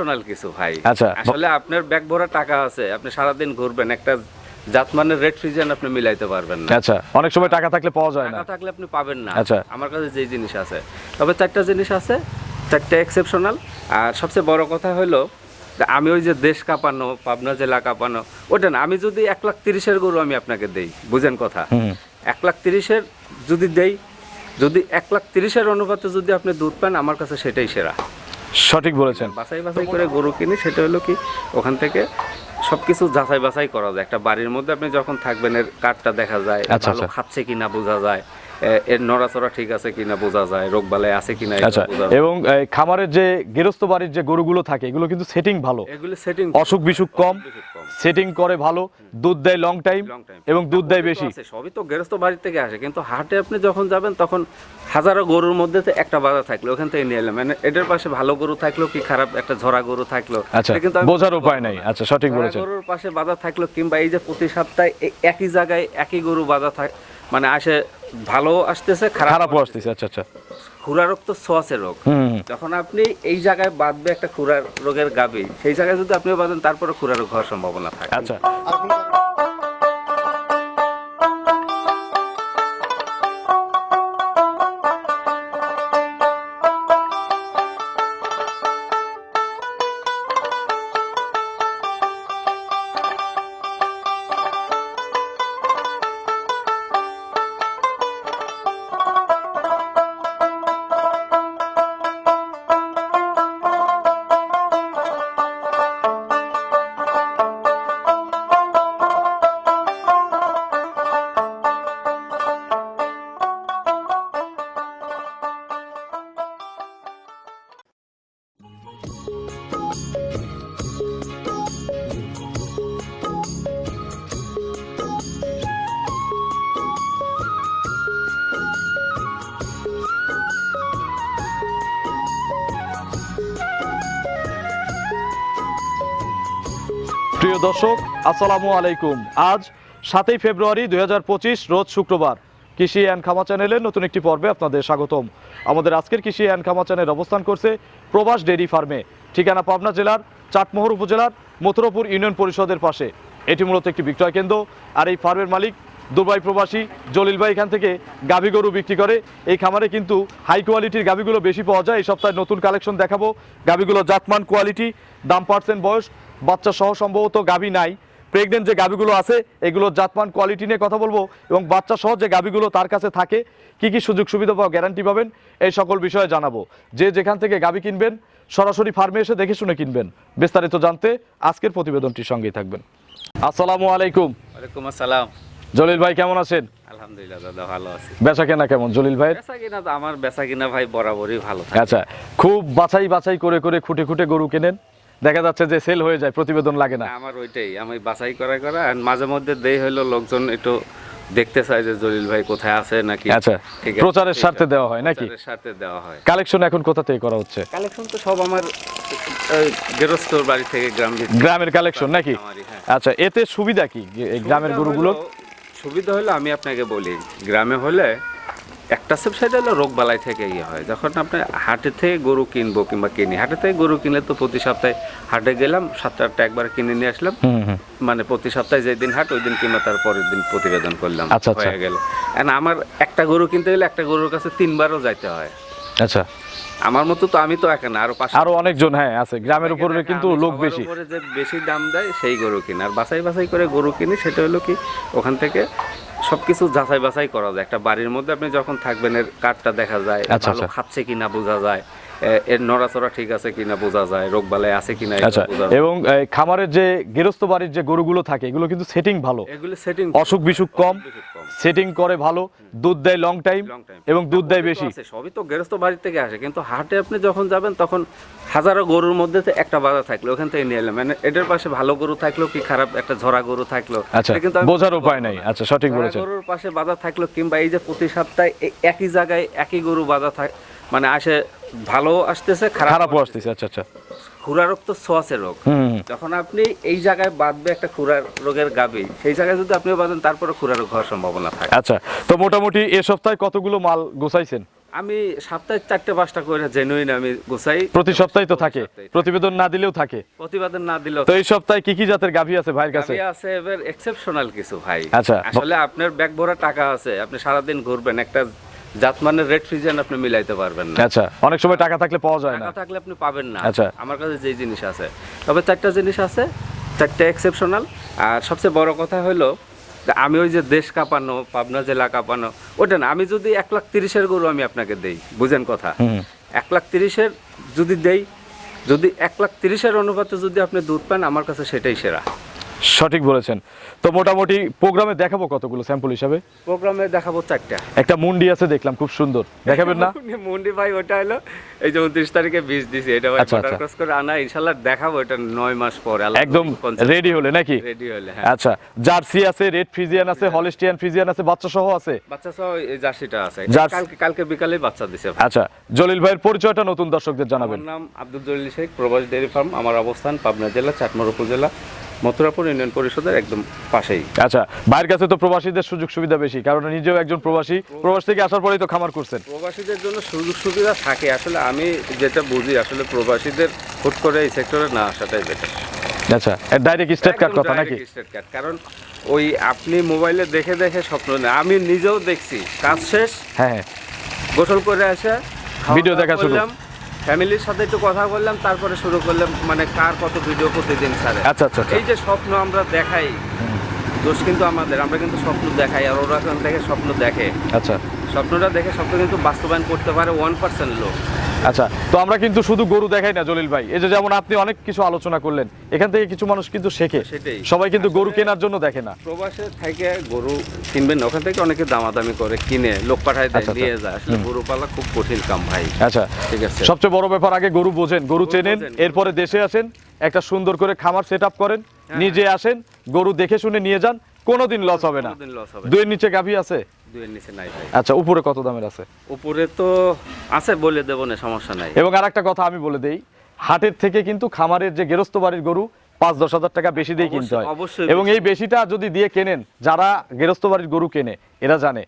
Exceptional কিছু ভাই। আচ্ছা। আসলে আপনার ব্যাগ ভরা টাকা আছে আপনি সারাদিন ঘুরবেন একটা জাতমানের রেড ফ্রিজেন আপনি মিলাইতে পারবেন না। আচ্ছা অনেক সময় টাকা থাকলে পাওয়া যায় না। টাকা থাকলে আপনি পাবেন না। আচ্ছা। আমার কাছে যে জিনিস আছে তবে চারটা জিনিস আছে চারটা এক্সেপশনাল আর সবচেয়ে বড় কথা হলো আমি ওই যে দেশ কাঁপানো পাবনা জেলা কাঁপানো ওটা না আমি যদি এক লাখ তিরিশের গরু আমি আপনাকে দেই বুঝেন কথা। এক লাখ তিরিশের যদি দেই যদি এক লাখ তিরিশের অনুপাতে যদি আপনি দুধ পান আমার কাছে সেটাই সেরা। সঠিক বলেছেন। বাছাই বাছাই করে গরু কিনি সেটা হলো কি ওখান থেকে সবকিছু যাচাই বাছাই করা যায়। একটা বাড়ির মধ্যে আপনি যখন থাকবেন এর কাঠটা দেখা যায় আচ্ছা, ভালো আচ্ছা। খাচ্ছে কিনা বোঝা যায়। এর নড়াচড়া ঠিক আছে কিনা বোঝা যায় রোগ বালাই আছে কিনা আচ্ছা এবং খামারের যে গৃহস্থ বাড়ির যে গরুগুলো থাকে এগুলো কিন্তু সেটিং ভালো। এগুলো সেটিং অসুখ বিসুখ কম সেটিং করে ভালো দুধ দেয় লং টাইম. এবং দুধ দেয় বেশি। সবই তো গেরস্ত বাড়ি থেকে আসে কিন্তু হাটে আপনি যখন যাবেন তখন হাজারো গরুর মধ্যে তো একটা বাধা থাকল ওখান থেকে নিয়ে এলাম মানে এটার পাশে ভালো গরু থাকল কি খারাপ একটা ঝরা গরু থাকল? আচ্ছা কিন্তু বোঝার উপায় নাই। আচ্ছা সঠিক বলেছেন। গরুর পাশে বাধা থাকল কিংবা এই যে প্রতি সপ্তাহে একই জায়গায় একই গরু বাধা থাক মানে আসে ভালো আসতেছে খারাপ খারাপও আসতেছে। আচ্ছা আচ্ছা। খুরা রোগ তো সোয়াসে রোগ। হুম যখন আপনি এই জায়গায় বাঁধবে একটা খুরা রোগের গাবে সেই জায়গায় যদি আপনি বাঁধেন তারপরে খুরা রোগ হওয়ার সম্ভাবনা থাকে। আচ্ছা। দর্শক, আসসালামু আলাইকুম। আজ সাতই ফেব্রুয়ারি দু হাজার পঁচিশ, রোজ শুক্রবার। কৃষি অ্যান্ড খামা চ্যানেলের নতুন একটি পর্বে আপনাদের স্বাগতম। আমাদের আজকের কৃষি অ্যান্ড খামা চ্যানেল অবস্থান করছে প্রবাস ডেইরি ফার্মে। ঠিকানা পাবনা জেলার চাটমোহর উপজেলার মথুরাপুর ইউনিয়ন পরিষদের পাশে। এটি মূলত একটি বিক্রয় কেন্দ্র। আর এই ফার্মের মালিক দুবাই প্রবাসী জলিল ভাই এখান থেকে গাভী গরু বিক্রি করে। এই খামারে কিন্তু হাই কোয়ালিটির গাভীগুলো বেশি পাওয়া যায়। এই সপ্তাহে নতুন কালেকশন দেখাবো। গাভীগুলো জাতমান কোয়ালিটি দাম পার্সেন্ট বয়স বাচ্চা সহ সম্ভবত গাভী নাই। প্রেগনেন্ট যে গাভীগুলো আছে এগুলো জাতমান কোয়ালিটি নিয়ে কথা বলব এবং বাচ্চা সহ যে গাভীগুলো তার কাছে থাকে কি কি সুযোগ সুবিধা পাওয়া গ্যারান্টি পাবেন এই সকল বিষয়ে জানাব। যে যেখান থেকে গাভী কিনবেন সরাসরি ফার্মে এসে দেখে শুনে কিনবেন। বিস্তারিত জানতে আজকের প্রতিবেদনটির সঙ্গেই থাকবেন। আসসালামু আলাইকুম। ওয়ালাইকুম আসসালাম। জলিল ভাই কেমন আছেন? আলহামদুলিল্লাহ দাদা ভালো আছি। বেচা কেনা কেমন জলিল ভাই বেচা কিনা আমার বেচা কিনা ভাই বরাবরই ভালো আচ্ছা খুব বাছাই বাছাই করে করে খুঁটে খুঁটে গরু কেনেন? দেখা যাচ্ছে যে সেল হয়ে যায় প্রতিবেদন লাগে না। আমার ওইটাই আমি বাছাই করা করা আর মাঝে মধ্যে দেই হইল লোকজন একটু দেখতে চায় যে জলিল ভাই কোথায় আছে নাকি। আচ্ছা ঠিক আছে, প্রচারের স্বার্থে দেওয়া হয় নাকি? স্বার্থে দেওয়া হয়। কালেকশন এখন কোথা থেকে করা হচ্ছে? কালেকশন তো সব আমার গেরস্তর বাড়ি থেকে গ্রাম গ্রামের কালেকশন নাকি? হ্যাঁ। আচ্ছা এতে সুবিধা কি? গ্রামের গরুগুলো সুবিধা হলো আমি আপনাকে বলি গ্রামে হলে একটা সাইড হলো রোগ বালাই থেকে ইয়ে হয়। যখন আপনি হাটে থেকে গরু কিনবো কিংবা কিনি হাটে থেকে গরু কিনলে তো প্রতি সপ্তাহে হাটে গেলাম সাতটা আটটা একবার কিনে নিয়ে আসলাম। মানে প্রতি সপ্তাহে যেদিন দিন হাট ওই দিন কিংবা তার পরের দিন প্রতিবেদন করলাম। আচ্ছা, আচ্ছা। হয়ে গেল। আমার একটা গরু কিনতে গেলে একটা গরুর কাছে তিনবারও যাইতে হয়। আচ্ছা। আমার মতো তো আমি তো একা না আরও পাশে আরও অনেকজন হ্যাঁ আছে। গ্রামের উপরে কিন্তু লোক বেশি। যে বেশি দাম দেয় সেই গরু কিনে। আর বাছাই বাছাই করে গরু কিনি সেটা হলো কি ওখান থেকে সবকিছু যাচাই বাছাই করা যায় একটা বাড়ির মধ্যে আপনি যখন থাকবেন এর কাঠটা দেখা যায় আচ্ছা, ভালো আচ্ছা। খাচ্ছে কিনা বোঝা যায় এর নড়াচড়া ঠিক আছে কিনা বোঝা যায় রোগ বালাই আছে কিনা আচ্ছা এবং খামারের যে গৃহস্থ বাড়ির যে গরুগুলো থাকে এগুলো কিন্তু সেটিং ভালো। এগুলো সেটিং অসুখ বিসুখ কম সেটিং করে ভালো দুধ দেয় লং টাইম এবং দুধ দেয় বেশি। সবই তো গেরস্ত বাড়ি থেকে আসে কিন্তু হাটে আপনি যখন যাবেন তখন হাজারো গরুর মধ্যে তো একটা বাধা থাকল ওখান থেকে নিয়ে এলাম মানে এটার পাশে ভালো গরু থাকল কি খারাপ একটা ঝরা গরু থাকল? আচ্ছা কিন্তু বোঝার উপায় নাই। আচ্ছা সঠিক বলেছেন। গরুর পাশে বাধা থাকল কিংবা এই যে প্রতি সপ্তাহে একই জায়গায় একই গরু বাধা থাক মানে আসে ভালো আসতেছে খারাপও আসতেছে। আচ্ছা আচ্ছা। খুরা রোগ তো সোয়াসে রোগ। যখন আপনি এই জায়গায় বাঁধবে একটা খুরা রোগের গাবি সেই জায়গায় যদি আপনিও বাঁধেন তারপরে খুরা রোগ হওয়ার সম্ভাবনা থাকে। আচ্ছা তো মোটামুটি এ সপ্তাহে কতগুলো মাল গোছাইছেন? আমি সপ্তাহে চারটে পাঁচটা করে জেনুইন আমি গুছাই। প্রতি সপ্তাহে তো থাকে প্রতিবেদন না দিলেও থাকে। প্রতিবেদন না দিলেও তো এই সপ্তাহে কি কি জাতের গাভী আছে ভাইয়ের কাছে? আমি আছে এবার এক্সেপশনাল কিছু ভাই। আচ্ছা। আসলে আপনার ব্যাগ ভরা টাকা আছে আপনি সারাদিন ঘুরবেন একটা জাতমানের রেড ফ্রিজেন আপনি মিলাইতে পারবেন না। আচ্ছা অনেক সময় টাকা থাকলে পাওয়া যায় না। টাকা থাকলে আপনি পাবেন না। আচ্ছা। আমার কাছে যেই জিনিস আছে। তবে চারটা জিনিস আছে চারটা এক্সেপশনাল আর সবচেয়ে বড় কথা হলো আমি ওই যে দেশ কাঁপানো পাবনা জেলা কাঁপানো ওটা না আমি যদি এক লাখ তিরিশের গরু আমি আপনাকে দেই বুঝেন কথা। এক লাখ তিরিশের যদি দেই যদি এক লাখ তিরিশের অনুপাতে যদি আপনি দুধ পান আমার কাছে সেটাই সেরা। সঠিক বলেছেন। তো মোটামুটি প্রোগ্রামে দেখাবো কতগুলো স্যাম্পল হিসাবে? প্রোগ্রামে দেখাবো চারটা। একটা মুন্ডি আছে দেখলাম খুব সুন্দর। দেখাবেন না? মন্ডি ভাই ওটা হলো এই যে উনত্রিশ তারিখে বীজ দিছি এটা ভাই আচ্ছা, border আচ্ছা। করে আনা ইনশাল্লাহ দেখাবো এটা নয় মাস পর একদম রেডি হলে নাকি? রেডি হলে হ্যাঁ। আচ্ছা জার্সি আছে রেড ফ্রিজিয়ান আছে হলিস্টিয়ান ফ্রিজিয়ান আছে বাচ্চা সহ আছে? বাচ্চা সহ এই জার্সিটা আছে। কালকে কালকে বিকালে বাচ্চা দিছে আচ্ছা জলিল ভাইয়ের পরিচয়টা নতুন দর্শকদের জানাবেন। আমার নাম আব্দুল জলিল শেখ প্রবাস ডেয়ারি ফার্ম আমার অবস্থান পাবনা জেলা চাটমার উপজেলা। মথুরাপুর ইউনিয়ন পরিষদের একদম পাশেই। আচ্ছা ভাইয়ের কাছে তো প্রবাসীদের সুযোগ সুবিধা বেশি কারণ নিজেও একজন প্রবাসী প্রবাস। থেকে আসার পরেই তো খামার করছেন। প্রবাসীদের জন্য সুযোগ সুবিধা থাকে আসলে আমি যেটা বুঝি আসলে প্রবাসীদের হুট করে এই সেক্টরে না আসাটাই বেটার আচ্ছা ডাইরেক্ট স্টেট কার্ড কথা নাকি? কারণ ওই আপনি মোবাইলে দেখে দেখে স্বপ্ন নেই আমি নিজেও দেখছি কাজ শেষ হ্যাঁ হ্যাঁ। গোসল করে আসে ভিডিও দেখা শুরু। ফ্যামিলির সাথে একটু কথা বললাম তারপরে শুরু করলাম মানে কার কত ভিডিও প্রতিদিন ছাড়ে। আচ্ছা আচ্ছা আচ্ছা। এই যে স্বপ্ন আমরা দেখাই দোষ কিন্তু আমাদের আমরা কিন্তু স্বপ্ন দেখাই আর ওরা দেখে থেকে স্বপ্ন দেখে। আচ্ছা। স্বপ্নটা দেখে স্বপ্ন কিন্তু বাস্তবায়ন করতে পারে ওয়ান পার্সেন্ট লোক। আচ্ছা তো আমরা কিন্তু শুধু গরু দেখাই না জলিল ভাই। এই যে যেমন আপনি অনেক কিছু আলোচনা করলেন এখান থেকে কিছু মানুষ কিন্তু শেখে। সবাই কিন্তু গরু কেনার জন্য দেখে না। প্রবাসে থেকে গরু কিনবেন ওখান থেকে অনেকে দামাদামি করে কিনে লোক পাঠায় দেয় আচ্ছা, নিয়ে যায়। আসলে গরু পালা খুব কঠিন কাম ভাই। আচ্ছা ঠিক আছে। সবচেয়ে বড় ব্যাপার আগে গরু বোঝেন গরু চেনেন এরপরে দেশে আসেন একটা সুন্দর করে খামার সেট করেন হ্যাঁ। নিজে আসেন গরু দেখে শুনে নিয়ে যান কোনোদিন লস হবে না। কোনোদিন loss হবে না। দুইয়ের নিচে গাভী আছে? দুইয়ের নিচে নাই ভাই। আচ্ছা উপরে কত দামের আছে? উপরে তো আছে বলে দেবো না সমস্যা নাই। এবং আর একটা কথা আমি বলে দেই হাটের থেকে কিন্তু খামারের যে গেরস্ত বাড়ির গরু পাঁচ দশ হাজার টাকা বেশি দিয়ে কিনতে হয়। অবশ্যই, এবং এই বেশিটা যদি দিয়ে কেনেন যারা গেরস্ত বাড়ির গরু কেনে এরা জানে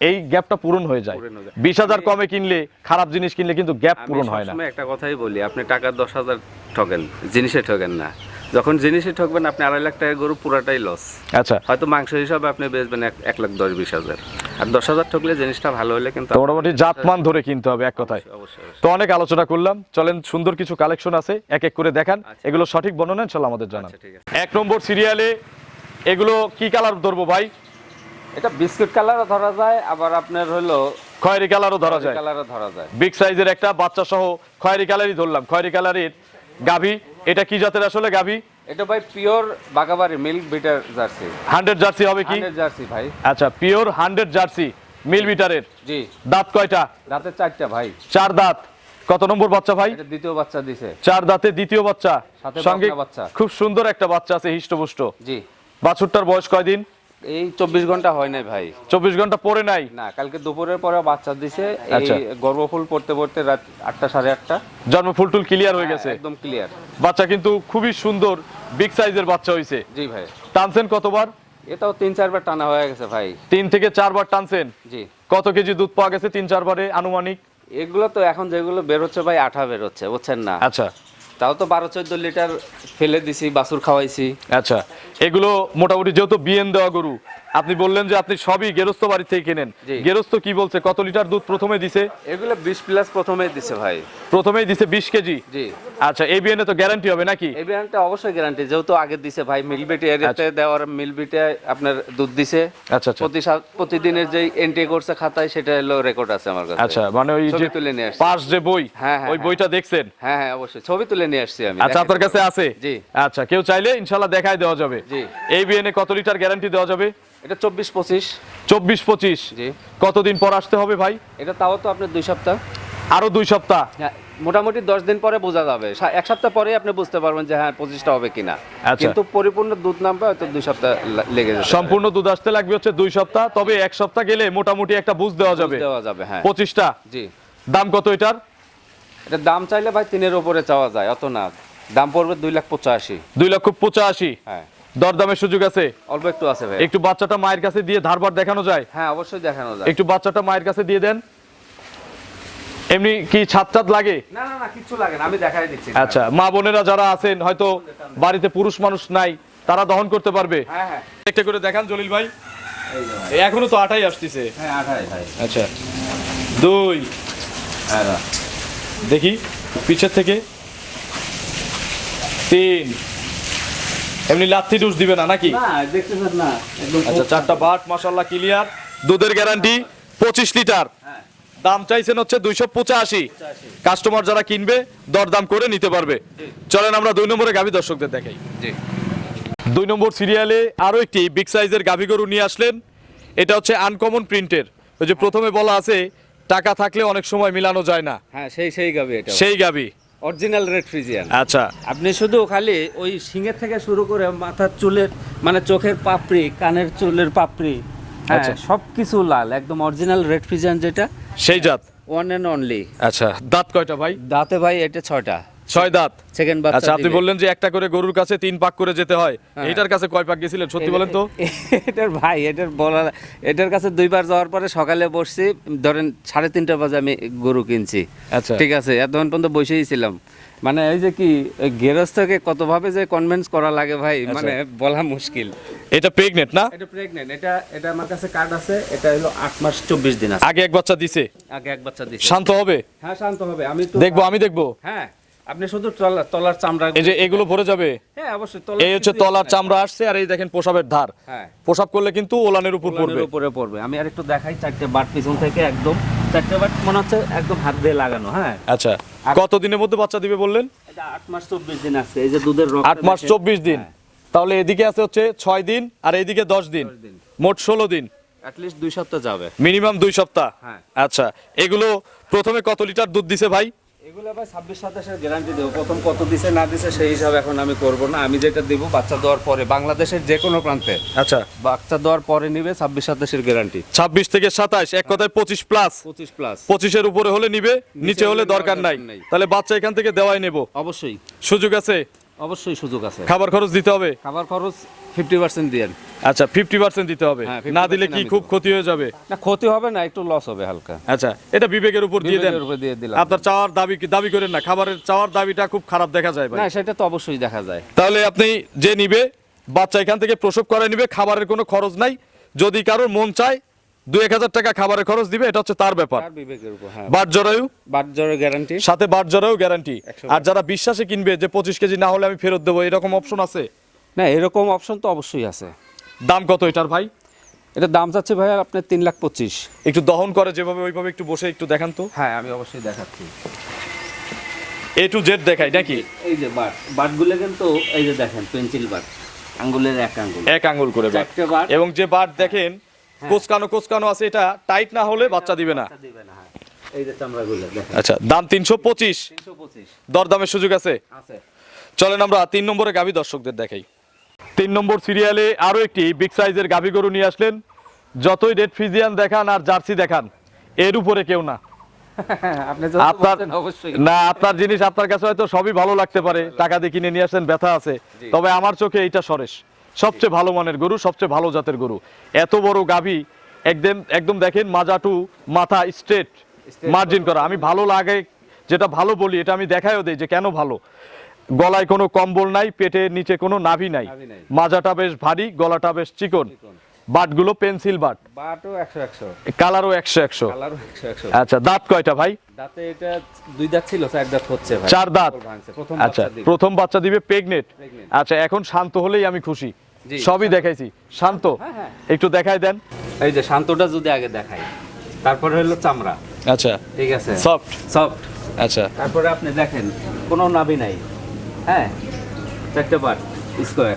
এই গ্যাপটা পূরণ হয়ে যায়। পূরণ হয়ে যায়। বিশ হাজার কমে কিনলে খারাপ জিনিস কিনলে কিন্তু গ্যাপ আমি পূরণ হয় না। সবসময় একটা কথাই বলি আপনি টাকা দশ হাজার ঠকেন জিনিসে ঠকেন না। যখন জিনিসই ঠকবেন আপনি আড়াই লাখ টাকার গরু পুরাটাই লস আচ্ছা। হয়তো মাংস হিসাবে আপনি বেচবেন এক লাখ দশ বিশ হাজার। আর দশ হাজার ঠকলে জিনিসটা ভালো হলে কিন্তু মোটামুটি জাতমান ধরে কিনতে হবে এক কথায়। তো অনেক আলোচনা করলাম। চলেন সুন্দর কিছু কালেকশন আছে এক এক করে দেখান। আচ্ছা। এগুলো সঠিক বর্ণনা ইনশাল্লাহ আমাদের জানান। আচ্ছা ঠিক আছে। এক নম্বর সিরিয়ালে এগুলো কি কালার ধরবো ভাই? এটা বিস্কুট কালারও ধরা যায় আবার আপনার হলো খয়েরি কালারও ধরা যায়। কালারও ধরা যায়। বিগ সাইজের একটা বাচ্চা সহ খয়েরি কালারই ধরলাম। খয়েরি কালারের গাভী এটা কি জাতের আসলে গাভী? এটা ভাই পিওর বাগাবাড়ি মিল্ক বিটার জার্সি। হান্ড্রেড জার্সি হবে কি? হান্ড্রেড জার্সি ভাই। আচ্ছা পিওর হান্ড্রেড জার্সি মিল বিটারের। জি। দাঁত কয়টা? রাতে চারটা ভাই। চার দাঁত। কত নম্বর বাচ্চা ভাই? এটা দ্বিতীয় বাচ্চা দিছে। চার দাঁতে দ্বিতীয় বাচ্চা। সাথে সঙ্গে বাচ্চা। খুব সুন্দর একটা বাচ্চা আছে হিষ্টপুষ্ট। জি। বাছুরটার বয়স কয়দিন? এই চব্বিশ ঘণ্টা হয় নাই ভাই। চব্বিশ ঘণ্টা পরে নাই? না কালকে দুপুরের পরে বাচ্চা দিছে। এই আচ্ছা। গর্ভফুল পড়তে পড়তে রাত আটটা সাড়ে আটটা। জন্ম ফুলটুল ক্লিয়ার হয়ে গেছে? একদম ক্লিয়ার বাচ্চা কিন্তু খুবই সুন্দর বিগ সাইজের বাচ্চা হয়েছে জি ভাই। টানছেন কতবার? এটাও তিন চারবার টানা হয়ে গেছে ভাই। তিন থেকে চারবার টানছেন? জি। কত কেজি দুধ পাওয়া গেছে তিন চারবারে আনুমানিক? এগুলো তো এখন যেগুলো বের হচ্ছে ভাই আঠা বের হচ্ছে বুঝছেন না? আচ্ছা। তাও তো বারো চোদ্দ লিটার ফেলে দিছি বাছুর খাওয়াইছি। আচ্ছা। এগুলো মোটামুটি যেহেতু বিএন দেওয়া গরু আপনি বললেন যে আপনি সবই গেরস্ত বাড়ি থেকে কেনেন। জি। গেরস্ত কি বলছে? কত লিটার দুধ প্রথমে দিছে? এগুলো বিশ প্লাস প্রথমে দিছে ভাই। প্রথমেই দিছে বিশ কেজি? জি। আচ্ছা এই বিএনে তো গ্যারান্টি হবে নাকি? এই ব্র্যান্ডটা অবশ্যই গ্যারান্টি যেহেতু আগে দিছে ভাই মিলবিটি এরিয়াতে দেওয়ার মিলবিটে আপনার দুধ দিছে। আচ্ছা আচ্ছা। প্রতি প্রতিদিনের যে এন্ট্রি করছে খাতায় সেটা হলো রেকর্ড আছে আমার কাছে। আচ্ছা মানে ওই যে তুলে নিয়ে আসছি। পাস যে বই হ্যাঁ, হ্যাঁ, ওই হ্যাঁ। বইটা দেখছেন? হ্যাঁ হ্যাঁ অবশ্যই। ছবি তুলে নিয়ে আসছি আমি। আচ্ছা আপনার কাছে আছে? জি। আচ্ছা কেউ চাইলে ইনশাল্লাহ দেখায় দেওয়া যাবে। এই কত লিটার গ্যারান্টি দেওয়া যাবে? এটা চব্বিশ পঁচিশ। চব্বিশ পঁচিশ। জি। কতদিন পর আসতে হবে ভাই? এটা তাও তো আপনার দুই সপ্তাহ। আরও দুই সপ্তাহ? হ্যাঁ মোটামুটি দশ দিন পরে বোঝা যাবে। এক সপ্তাহ পরে আপনি বুঝতে পারবেন যে হ্যাঁ পঁচিশটা হবে কিনা। আচ্ছা। কিন্তু পরিপূর্ণ দুধ নামবে হয়তো দুই সপ্তাহ লেগে যাবে সম্পূর্ণ দুধ আসতে লাগবে হচ্ছে দুই সপ্তাহ তবে এক সপ্তাহ গেলে মোটামুটি একটা বুঝ দেওয়া যাবে। দেওয়া যাবে হ্যাঁ। পঁচিশটা? জি। দাম কত এটার? এটা দাম চাইলে ভাই তিনের উপরে চাওয়া যায় অত না। দাম পড়বে দুই লাখ পঁচাশি। দুই লক্ষ পঁচাশি। হ্যাঁ। দরদামের সুযোগ আছে? অল্প একটু আছে ভাই। একটু বাচ্চাটা মায়ের কাছে দিয়ে ধারবার দেখানো যায়? হ্যাঁ অবশ্যই দেখানো যায়। একটু বাচ্চাটা মায়ের কাছে দিয়ে দেন। এমনি কি ছাদ ছাদ লাগে? না না না কিছু লাগে না আমি দেখাই দিচ্ছি। আচ্ছা মা বোনেরা যারা আছেন হয়তো বাড়িতে পুরুষ মানুষ নাই তারা দহন করতে পারবে। হ্যাঁ হ্যাঁ। একটা করে দেখান জলিল ভাই। এখনও তো আটাই আসতেছে। হ্যাঁ আঠাই ভাই। আচ্ছা দুই। হ্যাঁ দেখি পিছের থেকে। তিন। এমনি লাথি ডুস দিবে না নাকি? আচ্ছা চারটা বাট মাশাল্লাহ ক্লিয়ার। দুধের গ্যারান্টি পঁচিশ লিটার। হ্যাঁ। দাম চাইছেন হচ্ছে দুইশো পঁচাশি। কাস্টমার যারা কিনবে দরদাম করে নিতে পারবে। চলেন আমরা দুই নম্বরে গাভী দর্শকদের দেখাই। জি। দুই নম্বর সিরিয়ালে আরও একটি বিগ সাইজের গাভী গরু নিয়ে আসলেন। এটা হচ্ছে আনকমন প্রিন্টের ওই যে প্রথমে বলা আছে টাকা থাকলে অনেক সময় মিলানো যায় না। হ্যাঁ সেই সেই গাবি এটা। সেই গাভী। অরিজিনাল রেড ফ্রিজিয়ান আচ্ছা। আপনি শুধু খালি ওই শিঙের থেকে শুরু করে মাথার চুলের মানে চোখের পাপড়ি কানের চুলের পাপড়ি হ্যাঁ আচ্ছা। সব কিছু লাল একদম অরিজিনাল রেড ফ্রিজিয়ান যেটা। সেই জাত? ওয়ান অ্যান্ড অনলি আচ্ছা দাঁত কয়টা ভাই? দাঁতে ভাই এটা ছয়টা। ছয় দাঁত। সেকেন্ড আচ্ছা আপনি বললেন যে একটা করে গরুর কাছে তিন পাক করে যেতে হয়। হ্যাঁ। এইটার কাছে কয় পাক গেছিলেন? সত্যি বলেন তো। এটার ভাই এটার বলা এটার কাছে দুইবার যাওয়ার পরে সকালে বসছি ধরেন সাড়ে তিনটা বাজে আমি গরু কিনছি। আচ্ছা। ঠিক আছে এতক্ষণ পর্যন্ত বসেই ছিলাম। মানে এই যে কি গেরস্থকে কতভাবে যে কনভিন্স করা লাগে ভাই আচ্ছা। মানে বলা মুশকিল। এটা প্রেগনেন্ট না? এটা প্রেগনেন্ট এটা এটা আমার কাছে কার্ড আছে এটা হলো আট মাস চব্বিশ দিন আছে। আগে এক বাচ্চা দিছে? আগে এক বাচ্চা দিছে। শান্ত হবে? হ্যাঁ শান্ত হবে আমি তো দেখব আমি দেখব। হ্যাঁ। আপনি শুধু তলা- তলার চামড়া এই যে এগুলো ভরে যাবে? হ্যাঁ অবশ্যই এই হচ্ছে তলার চামড়া আসছে আর এই দেখেন পোশাবের ধার। হ্যাঁ। পোশাক করলে কিন্তু ওলানের উপর পড়বে। উপরে পড়বে। আমি আর একটু দেখাই চারটে বাট পিছন থেকে একদম চারটে বাট মনে হচ্ছে একদম হাত দিয়ে লাগানো হ্যাঁ। আচ্ছা কত দিনের মধ্যে বাচ্চা দিবে বললেন? এটা আট মাস চব্বিশ দিন আছে এই যে দুধের রক্ত আট মাস চব্বিশ দিন। তাহলে এদিকে আছে হচ্ছে ছয় দিন আর এইদিকে দশ দিন। দশ দিন। মোট ষোলো দিন। অ্যাটলিস্ট দুই সপ্তাহ যাবে। মিনিমাম দুই সপ্তাহ। হ্যাঁ। আচ্ছা এগুলো প্রথমে কত লিটার দুধ দিছে ভাই? এগুলো ভাই ছাব্বিশ সাতাশের গ্যারান্টি দেবো। প্রথম কত দিছে না দিছে সেই হিসাবে এখন আমি করব না। আমি যেটা দেবো বাচ্চা দেওয়ার পরে বাংলাদেশের যে কোনো প্রান্তে। আচ্ছা। বাচ্চা দেওয়ার পরে নিবে ছাব্বিশ সাতাশের গ্যারান্টি ছাব্বিশ থেকে সাতাশ এক কথায় পঁচিশ প্লাস পঁচিশ প্লাস পঁচিশের উপরে হলে নিবে নিচে হলে দরকার নাই। তাহলে বাচ্চা এখান থেকে দেওয়াই নেব। অবশ্যই। সুযোগ আছে? অবশ্যই সুযোগ আছে। খাবার খরচ দিতে হবে? খাবার খরচ ফিফটি পার্সেন্ট দিয়ে আচ্ছা ফিফটি পার্সেন্ট দিতে হবে। হ্যাঁ, না দিলে কি খুব ক্ষতি হয়ে যাবে? না ক্ষতি হবে না একটু লস হবে হালকা। আচ্ছা এটা বিবেকের উপর দিয়ে দেন। দিয়ে দিলাম। আপনার চাওয়ার দাবি দাবি করেন না খাবারের চাওয়ার দাবিটা খুব খারাপ দেখা যায় না সেটা তো অবশ্যই দেখা যায়। তাহলে আপনি যে নিবে বাচ্চা এখান থেকে প্রসব করে নিবে খাবারের কোনো খরচ নাই। যদি কারোর মন চায় দু এক হাজার টাকা খাবারের খরচ দিবে এটা হচ্ছে তার ব্যাপার। হ্যাঁ। বাট জরায়ু। বাট গ্যারান্টি সাথে বাট জরায়ু গ্যারান্টি আর যারা বিশ্বাসে কিনবে যে পঁচিশ কেজি না হলে আমি ফেরত দেবো এরকম অপশন আছে? না এরকম অপশন তো অবশ্যই আছে। দাম কত এটার ভাই? এটা দাম যাচ্ছে ভাই আপনার তিন লাখ পঁচিশ। একটু দহন করে যেভাবে ওইভাবে একটু বসে একটু দেখান তো। হ্যাঁ আমি অবশ্যই দেখাচ্ছি। এ টু জেড দেখাই নাকি? এই যে বাট বাটগুলো কিন্তু এই যে দেখেন পেন্সিল বাট আঙ্গুলের এক আঙ্গুল। এক আঙ্গুল করে বাট। এবং যে বাট দেখেন কোচকানো কোচকানো আছে এটা টাইট না হলে বাচ্চা দিবে না। দিবে না হ্যাঁ। এই যে চামড়াগুলো আচ্ছা দাম তিনশো পঁচিশ। তিনশো পঁচিশ। দরদামের সুযোগ আছে? আছে। চলেন আমরা তিন নম্বরে গাভী দর্শকদের দেখাই। তিন নম্বর সিরিয়ালে আরও একটি বিগ সাইজের গাভী গরু নিয়ে আসলেন। যতই রেড ফিজিয়ান দেখান আর জার্সি দেখান এর উপরে কেউ না। আপনার না আপনার জিনিস আপনার কাছে হয়তো সবই ভালো লাগতে পারে। টাকা দিয়ে কিনে নিয়ে আসেন ব্যথা আছে। তবে আমার চোখে এইটা সরেশ। সবচেয়ে ভালো মানের গরু সবচেয়ে ভালো জাতের গরু। এত বড় গাভী একদম একদম দেখেন মাজাটু মাথা স্ট্রেট মার্জিন করা। আমি ভালো লাগে যেটা ভালো বলি এটা আমি দেখাইও দেই যে কেন ভালো। গলায় কোনো কম্বল নাই পেটের নিচে কোনো নাভি নাই। মাজাটা বেশ ভারী গলাটা বেশ চিকন। বাটগুলো পেন্সিল বাট। বাটও একশো একশো। কালারও একশো একশো। আচ্ছা দাঁত কয়টা ভাই? দাঁতে এটা দুই দাঁত ছিল চার দাঁত হচ্ছে ভাই। চার দাঁত? প্রথম আচ্ছা বাচ্চা দিবে। প্রথম বাচ্চা দিবে প্রেগনেট আচ্ছা এখন শান্ত হলেই আমি খুশি। জি। সবই দেখাইছি। শান্ত? হ্যাঁ, হ্যাঁ। একটু দেখাই দেন। এই যে শান্তটা যদি আগে দেখাই। তারপরে হলো চামড়া। আচ্ছা। ঠিক আছে? সফট সফট আচ্ছা। তারপরে আপনি দেখেন কোনো নাভি নাই। হ্যাঁ চারটে পার্ট স্কোয়ার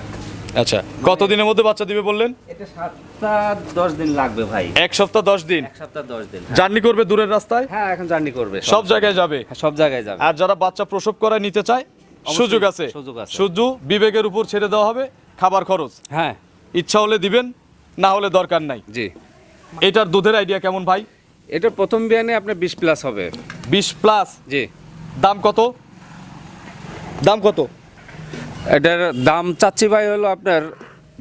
আচ্ছা কত দিনের মধ্যে বাচ্চা দিবে বললেন? এটা সাতটা দশ দিন লাগবে ভাই। এক সপ্তাহ দশ দিন? এক সপ্তাহ দশ দিন জার্নি করবে দূরের রাস্তায়? হ্যাঁ এখন জার্নি করবে সব জায়গায় যাবে? হ্যাঁ, সব জায়গায় যাবে। আর যারা বাচ্চা প্রসব করায় নিতে চায় সুযোগ আছে। সুযোগ আছে। শুধু বিবেকের উপর ছেড়ে দেওয়া হবে খাবার খরচ। হ্যাঁ। ইচ্ছা হলে দিবেন না হলে দরকার নাই। জি। এটার দুধের আইডিয়া কেমন ভাই? এটা প্রথম বিয়ানে আপনার বিশ প্লাস হবে। বিশ প্লাস জি। দাম কত? দাম কত? এটার দাম চাচ্ছি ভাই হলো আপনার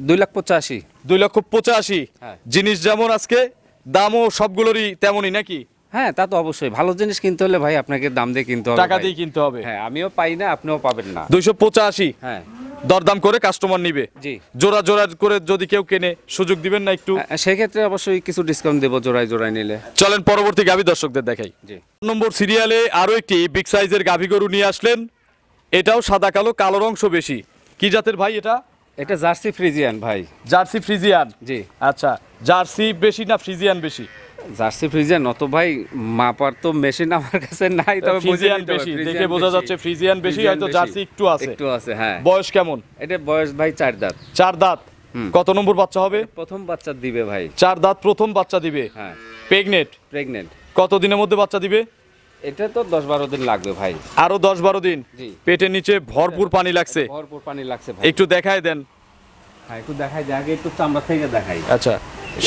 দুই লাখ পঁচাশি। দুই লক্ষ পঁচাশি। হ্যাঁ। জিনিস যেমন আজকে দামও সবগুলোরই তেমনই নাকি? হ্যাঁ তা তো অবশ্যই। ভালো জিনিস কিনতে হলে ভাই আপনাকে দাম দিয়ে কিনতে হবে টাকা ভাই। দিয়ে কিনতে হবে। হ্যাঁ আমিও পাই না আপনিও পাবেন না। দুইশো পঁচাশি। হ্যাঁ। দরদাম করে কাস্টমার নিবে। জি। জোড়া জোড়া করে যদি কেউ কেনে সুযোগ দিবেন না একটু? আহ, সেক্ষেত্রে অবশ্যই কিছু ডিসকাউন্ট দেবো জোড়ায় জোড়ায় নিলে। চলেন পরবর্তী গাভী দর্শকদের দেখাই। জি। নম্বর সিরিয়ালে আরও একটি বিগ সাইজের গাভী গরু নিয়ে আসলেন। এটাও সাদা কালো কালোর অংশ বেশি। কি জাতের ভাই এটা? এটা জার্সি ফ্রিজিয়ান ভাই। Jersey Friesian? জি। আচ্ছা জার্সি বেশি না ফ্রিজিয়ান বেশি? জার্সি ফ্রিজিয়ান অত ভাই মাপার তো মেশিন আমার কাছে নাই তবে ফ্রিজিয়ান বেশি দেখে বোঝা যাচ্ছে ফ্রিজিয়ান বেশি হয়তো জার্সি একটু আছে। একটু আছে হ্যাঁ। বয়স কেমন? এটা বয়স ভাই চার দাঁত। চার দাঁত? কত নম্বর বাচ্চা হবে? প্রথম বাচ্চা দিবে ভাই। চার দাঁত প্রথম বাচ্চা দিবে। হ্যাঁ। প্রেগনেট প্রেগনেন্ট কত দিনের মধ্যে বাচ্চা দিবে? এটা তো দশ বারো দিন লাগবে ভাই। আরও দশ বারো দিন? পেটের নিচে ভরপুর পানি লাগছে? ভরপুর পানি লাগছে একটু দেখায় দেন। হ্যাঁ একটু দেখাই যে আগে একটু চামড়া থেকে দেখাই। আচ্ছা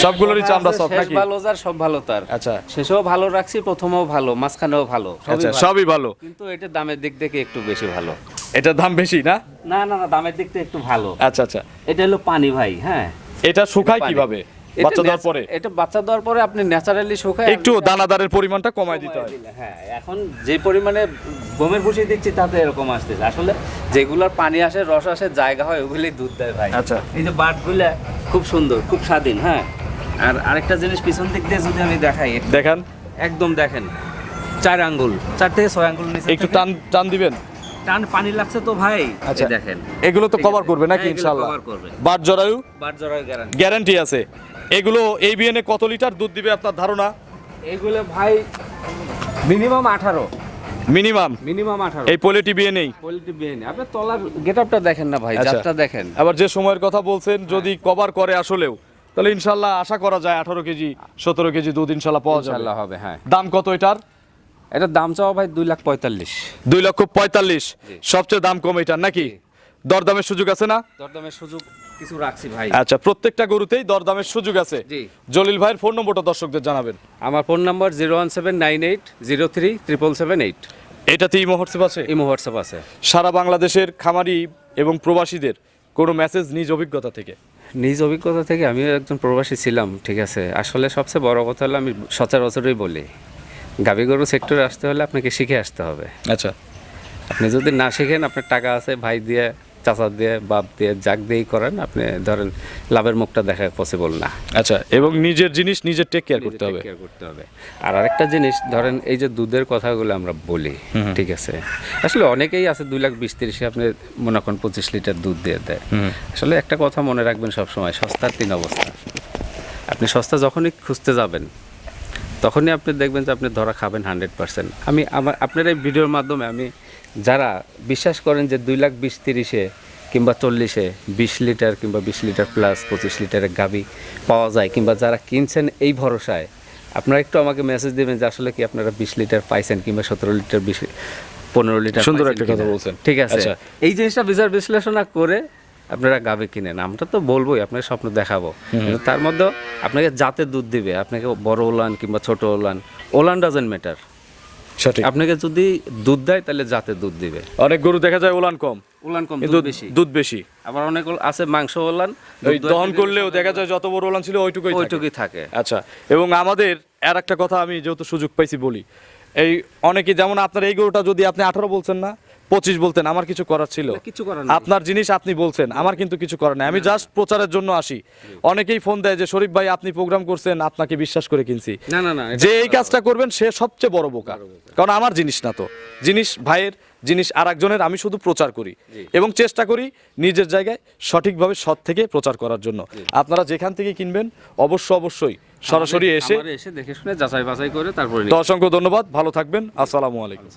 সবগুলোরই চামড়া সব নাকি? ভালো যার সব ভালো তার। আচ্ছা। শেষেও ভালো রাখছি প্রথমেও ভালো মাঝখানেও ভালো সবই আচ্ছা ভালো। সবই ভালো। কিন্তু এটা দামের দিক থেকে একটু বেশি ভালো। এটার দাম বেশি না? না না না দামের দিক থেকে একটু ভালো। আচ্ছা আচ্ছা। এটা হলো পানি ভাই হ্যাঁ। এটা শুকায় কীভাবে? এটা বাচ্চা দেওয়ার পরে? এটা বাচ্চা দেওয়ার পরে আপনি ন্যাচারালি শুকায় একটু দানাদারের পরিমাণটা কমায় দিতে হয়। হ্যাঁ এখন যে পরিমাণে গমের ভুষি দিচ্ছি তাতে এরকম আসতেছে। আসলে যেগুলোর পানি আসে রস আসে জায়গা হয় ওগুলোই দুধ দেয় ভাই। আচ্ছা। এই যে বাটগুলো খুব সুন্দর খুব স্বাধীন হ্যাঁ। আর আরেকটা জিনিস পিছন দিক দিয়ে যদি আমি দেখাই দেখান। একদম দেখেন। চার আঙ্গুল চার থেকে ছয় আঙ্গুল নিচে একটু টান টান দিবেন? টান পানি লাগছে তো ভাই। আচ্ছা। দেখেন। এগুলো তো কভার করবে নাকি হ্যাঁ, ইনশাআল্লাহ cover করবে। বাট জরায়ু বাট গ্যারান্টি গ্যারান্টি আছে। এগুলো এই বিএনএ কত লিটার দুধ দিবে আপনার ধারণা? এইগুলো ভাই মিনিমাম আঠারো। মিনিমাম? মিনিমাম আঠারো। এই পোলেটি বিএনএই কোয়ালিটি বেন আপনি তলার গেটআপটা দেখেন না ভাই আচ্ছা। জাতটা দেখেন। আবার যে সময়ের কথা বলছেন যদি কভার করে আসলেও তাহলে ইনশাল্লাহ আশা করা যায় আঠারো কেজি সতেরো কেজি দুধ ইনশাল্লাহ পাওয়া যাবে। ইনশাআল্লাহ হবে হ্যাঁ। দাম কত এটার? এটার দাম চাওয়া ভাই দুই লাখ পঁয়তাল্লিশ। দুই লক্ষ পঁয়তাল্লিশ। সবচেয়ে দাম কম এটার নাকি? দরদামের সুযোগ আছে না? দরদামের সুযোগ কিছু রাখছি ভাই। আচ্ছা প্রত্যেকটা গরুতেই দরদামের সুযোগ আছে। জি। জলিল ভাইয়ের ফোন নম্বরটা দর্শকদের জানাবেন। আমার phone number zero one seven nine eight zero three triple seven eight. এটাতেই মহর্সেপ আছে? ইমো হোয়াটসঅ্যাপ আছে। সারা বাংলাদেশের খামারি এবং প্রবাসীদের কোনো মেসেজ নিজ অভিজ্ঞতা থেকে? নিজ অভিজ্ঞতা থেকে আমিও একজন প্রবাসী ছিলাম ঠিক আছে। আসলে সবচেয়ে বড় কথা হলো আমি সচরাচরই বলি গাভী গরু সেক্টরে আসতে হলে আপনাকে শিখে আসতে হবে। আচ্ছা। আপনি যদি না শিখেন আপনার টাকা আছে ভাই দিয়ে চাচা দিয়ে বাপ দিয়ে যাক দিয়েই করেন আপনি ধরেন লাভের মুখটা দেখা পসিবল না। আচ্ছা এবং নিজের জিনিস নিজের টেক কেয়ার করতে হবে। care করতে হবে। আর আরেকটা জিনিস ধরেন এই যে দুধের কথাগুলো আমরা বলি ঠিক আছে? আসলে অনেকেই আছে দুই লাখ বিশ তিরিশে আপনি মনে করেন পঁচিশ লিটার দুধ দিয়ে দেয়। আসলে একটা কথা মনে রাখবেন সবসময় সস্তার তিন অবস্থা। আপনি সস্তা যখনই খুঁজতে যাবেন তখনই আপনি দেখবেন যে আপনি ধরা খাবেন হান্ড্রেড পার্সেন্ট আমি আমার আপনার এই ভিডিওর মাধ্যমে আমি যারা বিশ্বাস করেন যে দুই লাখ বিশ তিরিশে কিংবা চল্লিশে বিশ লিটার কিংবা বিশ লিটার প্লাস পঁচিশ লিটারের গাবি পাওয়া যায় কিংবা যারা কিনছেন এই ভরসায় আপনারা একটু আমাকে মেসেজ দেবেন যে আসলে কি আপনারা বিশ লিটার পাইছেন কিংবা সতেরো লিটার বিশ পনেরো লিটার সুন্দর একটা কথা বলছেন। ঠিক আছে। আচ্ছা। এই জিনিসটা বিচার বিশ্লেষণা করে আপনারা গাবে কিনেন। আমরা তো বলবোই আপনার স্বপ্ন দেখাবো। কিন্তু তার মধ্যে আপনাকে জাতে দুধ দিবে। আপনাকে বড় ওলান কিংবা ছোট ওলান ওলান ডাজেন্ট ম্যাটার সঠিক। আপনাকে যদি দুধ দেয় তাহলে জাতে দুধ দিবে। অনেক গরু দেখা যায় ওলান কম। ওলান কম দুধ বেশি। দুধ বেশি। আবার অনেক আছে মাংস ওলান ওই দহন করলেও দেখা যায় যত বড় ওলান ছিল ওইটুকুই ওইটুকুই থাকে। আচ্ছা এবং আমাদের আর একটা কথা আমি যেহেতু সুযোগ পাইছি বলি। এই অনেকে যেমন আপনার এই গরুটা যদি আপনি আঠারো বলছেন না পঁচিশ বলতেন আমার কিছু করার ছিল। কিছু করার আপনার জিনিস আপনি বলছেন আমার কিন্তু কিছু করার নাই। আমি জাস্ট প্রচারের জন্য আসি। অনেকেই ফোন দেয় যে শরীফ ভাই আপনি প্রোগ্রাম করছেন আপনাকে বিশ্বাস করে কিনছি। না না না যে এই কাজটা করবেন সে সবচেয়ে বড় বোকা। কারণ আমার জিনিস না তো। জিনিস ভাইয়ের জিনিস আর একজনের আমি শুধু প্রচার করি। এবং চেষ্টা করি নিজের জায়গায় সঠিকভাবে সৎ থেকে প্রচার করার জন্য। আপনারা যেখান থেকে কিনবেন অবশ্য অবশ্যই সরাসরি এসে এসে দেখে শুনে যাচাই বাছাই করে তারপরে অসংখ্য ধন্যবাদ ভালো থাকবেন আসসালামু আলাইকুম।